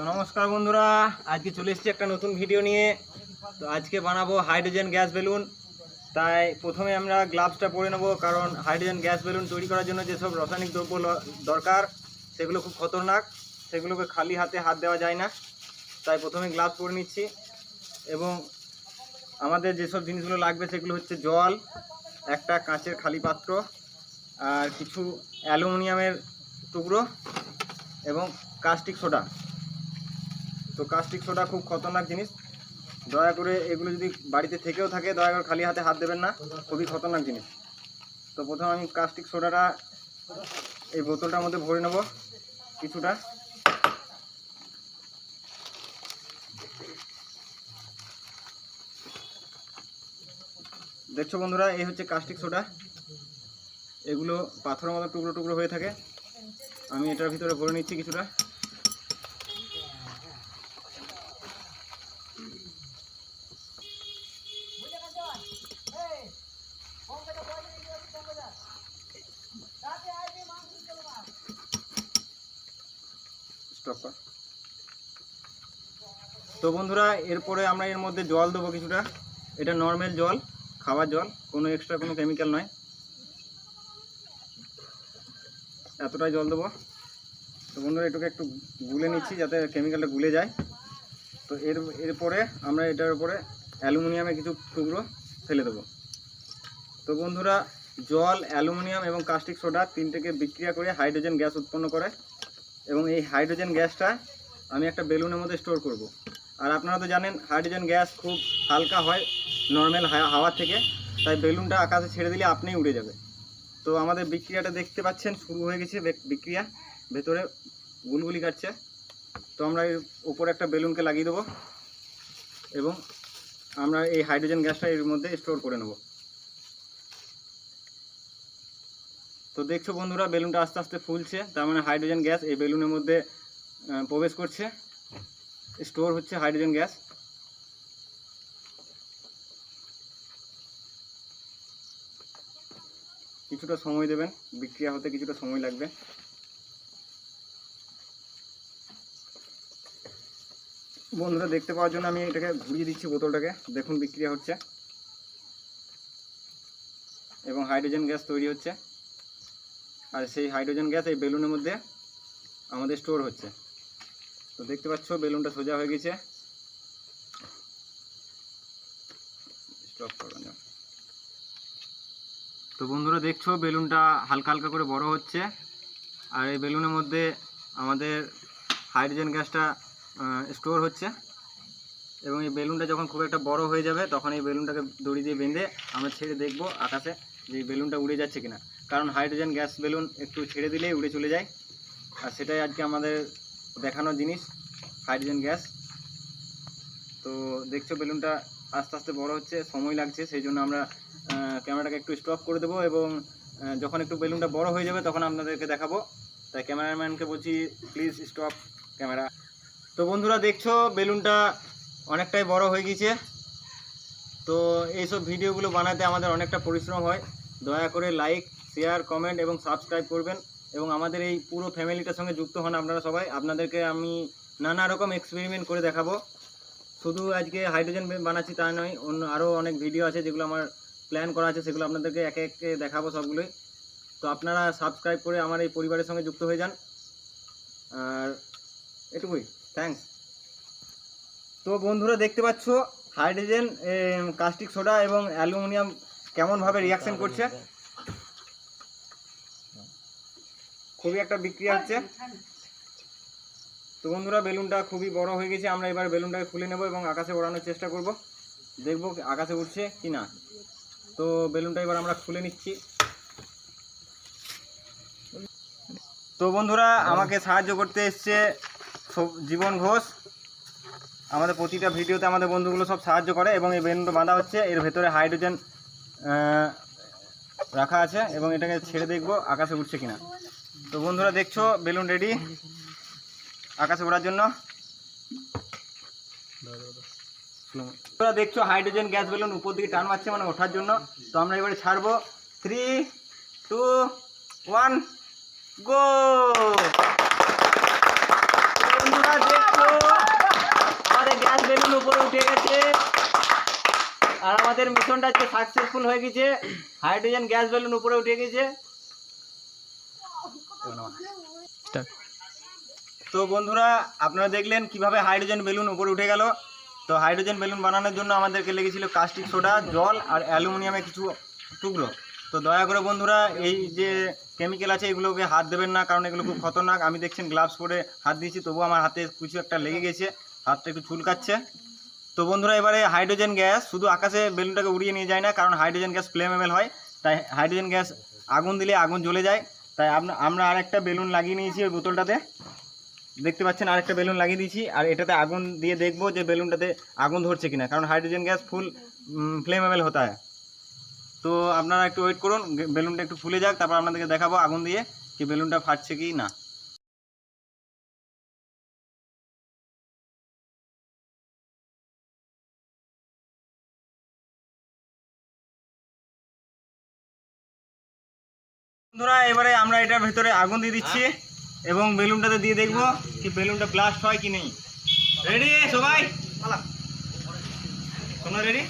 তো নমস্কার বন্ধুরা, আজকে চলে এসেছি একটা নতুন ভিডিও নিয়ে। তো আজকে বানাবো হাইড্রোজেন গ্যাস বেলুন তাই প্রথমে আমরা গ্লাভসটা পরে নেব, কারণ হাইড্রোজেন গ্যাস বেলুন তৈরি করার জন্য যেসব রাসায়নিক দ্রব্য দরকার, সেগুলো খুব খতরনাক, সেগুলোকে খালি হাতে হাত দেওয়া যায় না। তাই প্রথমে গ্লাভস পরে নিচ্ছি। এবং আমাদের যেসব জিনিসগুলো লাগবে সেগুলো হচ্ছে জল, একটা কাঁচের খালি পাত্র, আর কিছু অ্যালুমিনিয়ামের টুকরো, এবং কাস্টিক সোডা। তো কাস্টিক সোডা খুব খতরনাক জিনিস। দয়া করে এগুলো যদি বাড়িতে থেকেও থাকে, দয়া করে খালি হাতে হাত দেবেন না। খুবই খতরনাক জিনিস। তো প্রথমে আমি কাস্টিক সোডাটা এই বোতলটার মধ্যে ভরে নেব কিছুটা। দেখছ বন্ধুরা, এই হচ্ছে কাস্টিক সোডা। এগুলো পাথরের মতো টুকরো টুকরো হয়ে থাকে। আমি এটার ভিতরে ভরে নিচ্ছি কিছুটা। স্টপ তো বন্ধুরা, এরপরে আমরা এর মধ্যে জল দেবো কিছুটা। এটা নর্মাল জল খাওয়ার জল, কোনো এক্সট্রা কোনো কেমিক্যাল নয়। এতটাই জল দেবো। তো বন্ধুরা, এটাকে একটু গুলে নিচ্ছি যাতে কেমিক্যালটা গুলে যায়। তো এর, এরপরে আমরা এটার উপরে অ্যালুমিনিয়ামের কিছু টুকরো ফেলে দেবো। তো বন্ধুরা, জল, অ্যালুমিনিয়াম এবং কাস্টিক সোডা তিনটেকে বিক্রিয়া করে হাইড্রোজেন গ্যাস উৎপন্ন করে। এবং এই হাইড্রোজেন গ্যাসটা আমি একটা বেলুনের মধ্যে স্টোর করব। আর আপনারা তো জানেন, হাইড্রোজেন গ্যাস খুব হালকা হয় নর্মাল হাওয়া থেকে, তাই বেলুনটা আকাশে ছেড়ে দিলে আপনিই উড়ে যাবে তো আমাদের বিক্রিয়াটা দেখতে পাচ্ছেন, শুরু হয়ে গেছে বেক- বিক্রিয়া। ভেতরে গুলগুলি কাটছে। তো আমরা এর উপরে একটা বেলুনকে লাগিয়ে দেবো এবং আমরা এই হাইড্রোজেন গ্যাসটা এর মধ্যে স্টোর করে নেব। তো দেখছ বন্ধুরা, বেলুনটা আস্তে আস্তে ফুলছে, তার মানে হাইড্রোজেন গ্যাস এই বেলুনের মধ্যে প্রবেশ করছে। স্টোর হচ্ছে হাইড্রোজেন গ্যাস কিছুটা সময় দেবেন, বিক্রিয়া হতে কিছুটা সময় লাগবে। বন্ধুরা, দেখতে পাওয়ার জন্য আমি এটাকে ঘুরিয়ে দিচ্ছি বোতলটাকে। দেখুন, বিক্রিয়া হচ্ছে। এবং হাইড্রোজেন গ্যাস তৈরি হচ্ছে। আর সেই হাইড্রোজেন গ্যাস এই বেলুনের মধ্যে আমাদের স্টোর হচ্ছে। তো দেখতে পাচ্ছ, বেলুনটা সোজা হয়ে গেছে। তো বন্ধুরা, দেখছ, বেলুনটা হালকা হালকা করে বড় হচ্ছে। আর এই বেলুনের মধ্যে আমাদের হাইড্রোজেন গ্যাসটা স্টোর হচ্ছে। এবং এই বেলুনটা যখন খুব একটা বড় হয়ে যাবে, তখন এই বেলুনটাকে দড়ি দিয়ে বেঁধে আমরা ছেড়ে দেখব আকাশে যে বেলুনটা উড়ে যাচ্ছে কিনা। কারণ হাইড্রোজেন গ্যাস বেলুন একটু ছেড়ে দিলেই উড়ে চলে যায়। আর সেটাই আজকে আমাদের দেখানোর জিনিস, হাইড্রোজেন গ্যাস। তো দেখছ বেলুনটা আস্তে আস্তে বড় হচ্ছে, সময় লাগছে, সেই জন্য আমরা ক্যামেরাটাকে একটু স্টপ করে দেবো এবং যখন একটু বেলুনটা বড় হয়ে যাবে তখন আপনাদেরকে দেখাবো। তাই ক্যামেরাম্যানকে বলছি প্লিজ স্টপ ক্যামেরা। তো বন্ধুরা দেখছ, বেলুনটা অনেকটাই বড় হয়ে গেছে তো এইসব ভিডিওগুলো বানাতে আমাদের অনেকটা পরিশ্রম হয়। দয়া করে লাইক শেয়ার কমেন্ট এবং সাবস্ক্রাইব করবেন এবং আমাদের এই পুরো ফ্যামিলিটার সঙ্গে যুক্ত হন আপনারা সবাই। আপনাদেরকে আমি নানা রকম এক্সপেরিমেন্ট করে দেখাবো। শুধু আজকে হাইড্রোজেন বানাচ্ছি তা নয়, অন্য আরও অনেক ভিডিও আছে যেগুলো আমার প্ল্যান করা আছে, সেগুলো আপনাদেরকে একে একে দেখাবো সবগুলোই। তো আপনারা সাবস্ক্রাইব করে আমার এই পরিবারের সঙ্গে যুক্ত হয়ে যান। আর এটুকুই থ্যাঙ্কস তো বন্ধুরা, দেখতে পাচ্ছ হাইড্রোজেন কাস্টিক সোডা এবং অ্যালুমিনিয়াম কেমনভাবে রিয়াকশন করছে? খুবই একটা বিক্রিয়া হচ্ছে তো বন্ধুরা, বেলুনটা খুবই বড় হয়ে গেছে। আমরা এবার বেলুনটাকে খুলে নেব এবং আকাশে ওড়ানোর চেষ্টা করব। দেখব আকাশে উঠছে কি না। তো বেলুনটা এবার আমরা খুলে নিচ্ছি। তো বন্ধুরা, আমাকে সাহায্য করতে এসছে জীবন ঘোষ। আমাদের প্রতিটা ভিডিওতে আমাদের বন্ধুগুলো সব সাহায্য করে এবং এই বেলুনটা বাঁধা হচ্ছে। এর ভেতরে হাইড্রোজেন রাখা আছে এবং এটাকে ছেড়ে দেখব আকাশে উঠছে কিনা তো বন্ধুরা দেখছ, বেলুন রেডি আকাশে ওড়ার জন্য। তোরা দেখছ হাইড্রোজেন গ্যাস বেলুন উপর দিকে টান মারছে মানে ওঠার জন্য। তো আমরা এবারে ছাড়বো। থ্রি টু ওয়ান গো বন্ধুরা দেখছ গ্যাস বেলুন উপরে উঠে গেছে। আর আমাদের মিশনটা হচ্ছে সাকসেসফুল হয়ে গেছে। হাইড্রোজেন গ্যাস বেলুন উপরে উঠে গেছে। তো বন্ধুরা আপনারা দেখলেন কীভাবে হাইড্রোজেন বেলুন উপরে উঠে গেল। তো হাইড্রোজেন বেলুন বানানোর জন্য আমাদেরকে লেগেছিল কাস্টিক সোডা জল আর অ্যালুমিনিয়ামের কিছু টুকরো। তো দয়া করে বন্ধুরা এই যে কেমিক্যাল আছে এগুলোকে হাত দেবেন না কারণ এগুলো খুব খতরনাক। আমি দেখছেন গ্লাভস পরে হাত দিয়েছি তবুও আমার হাতে কিছু একটা লেগে গেছে হাতটা একটু চুলকাচ্ছে। তো বন্ধুরা এবারে হাইড্রোজেন গ্যাস শুধু আকাশে বেলুনটাকে উড়িয়ে নিয়ে যায় না কারণ হাইড্রোজেন গ্যাস ফ্লেমেবল হয়। তাই হাইড্রোজেন গ্যাস আগুন দিলে আগুন জ্বলে যায়। তাই আমরা আমরা আরেকটা বেলুন লাগিয়ে নিয়েছি ওই বোতলটাতে। দেখতে পাচ্ছেন, আরেকটা বেলুন লাগিয়ে দিয়েছি। আর এটাতে আগুন দিয়ে দেখব যে বেলুনটাতে আগুন ধরছে কিনা, কারণ হাইড্রোজেন গ্যাস ফুল ফ্লেমেবেল হতে হয়। তো আপনারা একটু ওয়েট করুন বেলুনটা একটু ফুলে যাক, তারপর আপনাদেরকে দেখাবো আগুন দিয়ে কি বেলুনটা ফাটছে কি না। বন্ধুরা, এবারে আমরা এটার ভেতরে আগুন দিয়ে দিচ্ছি এবং বেলুনটাতে দিয়ে দেখব কি বেলুনটা ব্লাস্ট হয় কি নেই। রেডি সবাই? তোমরা রেডি